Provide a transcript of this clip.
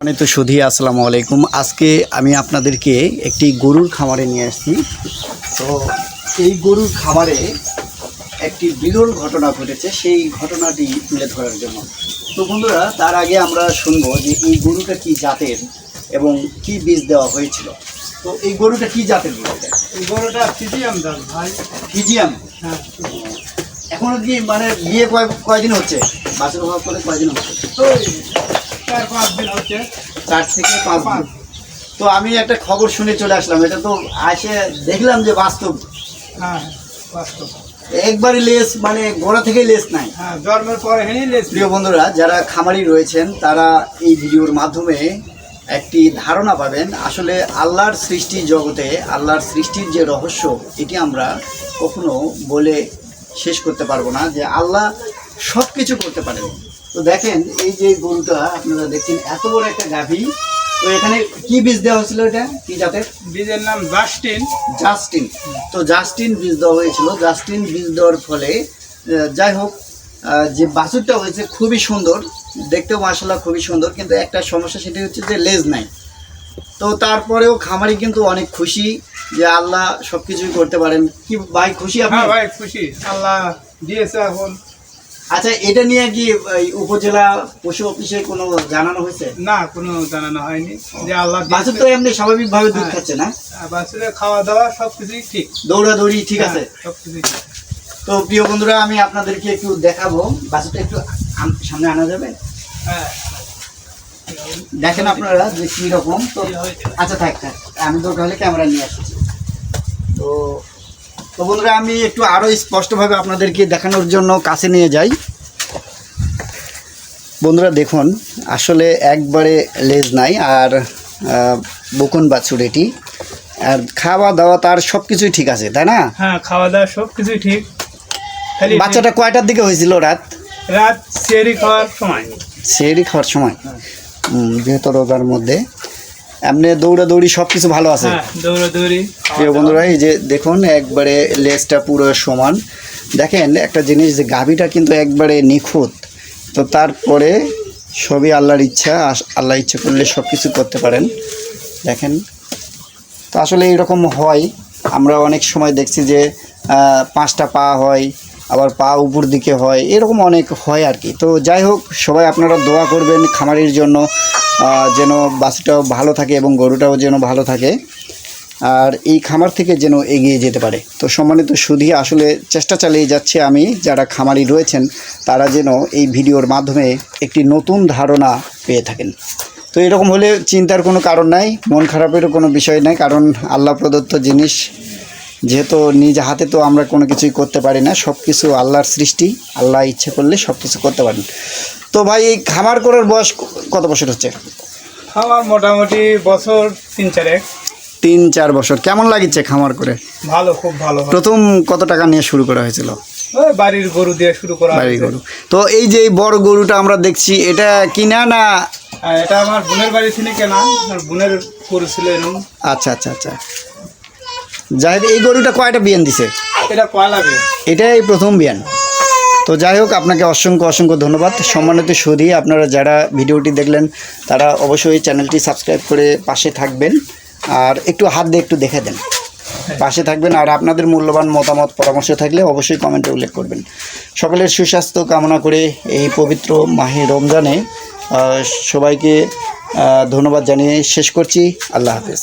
মানে তো সুধি আসসালামু আলাইকুম। আজকে আমি আপনাদেরকে একটি গরুর খামারে নিয়ে আসছি। তো এই গরুর খামারে একটি বিরল ঘটনা ঘটেছে। সেই ঘটনাটি তুলে ধরার জন্য। তো বন্ধুরা তার আগে আমরা শুনব যে এই গরুটা কি জাতের এবং কি বীজ দেওয়া হয়েছিল। তো এই গরুটা কি জাতের গরু এই গরুটা ফিজিয়াম দাম ভাই। ফিজিয়াম? হ্যাঁ এখনও কি মানে বিয়ে কয় কয়দিন হচ্ছে? বাসের অভাব করে কয়দিন হচ্ছে? তো চার থেকে পাঁচ তো আমি একটা খবর শুনে চলে আসলাম। এটা তো আসে দেখলাম যে বাস্তব। হ্যাঁ বাস্তব। একবারই লেস মানে গোড়া থেকেই লেস নাই। হ্যাঁ জন্মের পরে লেস প্রিয় বন্ধুরা যারা খামারি রয়েছেন তারা এই ভিডিওর মাধ্যমে একটি ধারণা পাবেন আসলে আল্লাহর সৃষ্টি জগতে আল্লাহর সৃষ্টির যে রহস্য এটি আমরা কখনো বলে শেষ করতে পারব না যে আল্লাহ সব কিছু করতে পারেন। তো দেখেন এই যে গরুটা আপনারা দেখছেন এত বড় একটা গাভী। তো এখানে কি বীজ দেওয়া হয়েছিল এটা? কি জাতের? বীজের নাম জাস্টিন। জাস্টিন। তো জাস্টিন বীজ দেওয়া হয়েছিল। জাস্টিন বীজ দেওয়ার ফলে যাই হোক যে বাছুরটা হয়েছে খুবই সুন্দর। দেখতেও মাসাল্লাহ খুবই সুন্দর। কিন্তু একটা সমস্যা সেটি হচ্ছে যে লেজ নাই। তো তারপরেও খামারি কিন্তু অনেক খুশি যে আল্লাহ সব কিছুই করতে পারেন। কি ভাই খুশি আপনি? হ্যাঁ ভাই খুশি। আল্লাহ দিয়েছে এখন। আচ্ছা এটা নিয়ে কি উপজেলা পশু অফিসে কোনো জানানো হয়েছে? না কোনো জানানো হয়নি যে আল্লাহ বাছুর তো এমনি স্বাভাবিকভাবে দুধ খাচ্ছে না? বাছুরের খাওয়া দাওয়া সব কিছুই ঠিক। দৌড়াদৌড়ি ঠিক আছে? সব কিছুই তো প্রিয় বন্ধুরা আমি আপনাদেরকে একটু দেখাবো। বাছুরটা একটু সামনে আনা যাবে? হ্যাঁ। দেখেন আপনারা যে কি রকম তো আচ্ছা থাক থাক। আমি দরকার হলে ক্যামেরা নিয়ে আসছি। তো তো বন্ধুরা আমি একটু আরও স্পষ্টভাবে আপনাদেরকে দেখানোর জন্য কাছে নিয়ে যাই। বন্ধুরা দেখুন আসলে একবারে লেজ নাই আর বকুন বাছুর এটি। আর খাওয়া দাওয়া তার সব কিছুই ঠিক আছে তাই না? হ্যাঁ খাওয়া দাওয়া সব কিছুই ঠিক বাচ্চাটা কয়টার দিকে হয়েছিল রাত? রাত সেরি খাওয়ার সময়। সেরই খাওয়ার সময়। হুম, যেহেতু রোজার মধ্যে। এমনি দৌড়াদৌড়ি সব কিছু ভালো আছে? হ্যাঁ দৌড়াদৌড়ি প্রিয় বন্ধুরা এই যে দেখুন একবারে লেজটা পুরো সমান। দেখেন একটা জিনিস যে গাভীটা কিন্তু একবারে নিখুঁত। তো তারপরে সবই আল্লাহর ইচ্ছা আল্লাহ ইচ্ছা করলে সব কিছু করতে পারেন। দেখেন তো আসলে এরকম হয়। আমরা অনেক সময় দেখছি যে পাঁচটা পা হয় আবার পা উপর দিকে হয়, এরকম অনেক হয় আর কি। তো যাই হোক, সবাই আপনারা দোয়া করবেন খামারির জন্য যেন বাছুরটাও ভালো থাকে এবং গরুটাও যেন ভালো থাকে, আর এই খামার থেকে যেন এগিয়ে যেতে পারে। তো সম্মানিত সুধী, আসলে চেষ্টা চালিয়ে যাচ্ছে আমি, যারা খামারি রয়েছেন, তারা যেন এই ভিডিওর মাধ্যমে একটি নতুন ধারণা পেয়ে থাকেন। তো এরকম হলে চিন্তার কোনো কারণ নাই, মন খারাপেরও কোনো বিষয় নাই, কারণ আল্লাহ প্রদত্ত জিনিস যেহেতু নিজ হাতে তো আমরা কোনো কিছুই করতে পারি না সব কিছু আল্লাহর সৃষ্টি আল্লাহ ইচ্ছে করলে সব কিছু করতে পারেন। তো ভাই এই খামার করার বয়স কত বছর হচ্ছে? খাওয়ার মোটামুটি বছর তিন চারেক। তিন চার বছর। কেমন লাগিচ্ছে খামার করে? ভালো খুব ভালো। প্রথম কত টাকা নিয়ে শুরু করা হয়েছিল? বাড়ির গরু দিয়ে শুরু করা বাড়ি হয়েছে। গরু। তো এই যে বড় গরুটা আমরা দেখছি এটা কিনা না? এটা আমার বোনের বাড়ি থেকে কেনা আমার বোনের গরু ছিল এরকম আচ্ছা আচ্ছা আচ্ছা। যাই এই গরুটা কয়টা বিয়ান দিছে? এটা কয় লাগে এটাই প্রথম বিয়ান। তো যাই হোক আপনাকে অসংখ্য অসংখ্য ধন্যবাদ। সম্মানিত সুধী আপনারা যারা ভিডিওটি দেখলেন তারা অবশ্যই চ্যানেলটি সাবস্ক্রাইব করে পাশে থাকবেন। আর একটু হাত দিয়ে একটু দেখে দেন। পাশে থাকবেন আর আপনাদের মূল্যবান মতামত পরামর্শ থাকলে অবশ্যই কমেন্টে উল্লেখ করবেন। সকলের সুস্বাস্থ্য কামনা করে এই পবিত্র মাহে রমজানে সবাইকে ধন্যবাদ জানিয়ে শেষ করছি। আল্লাহ হাফেজ।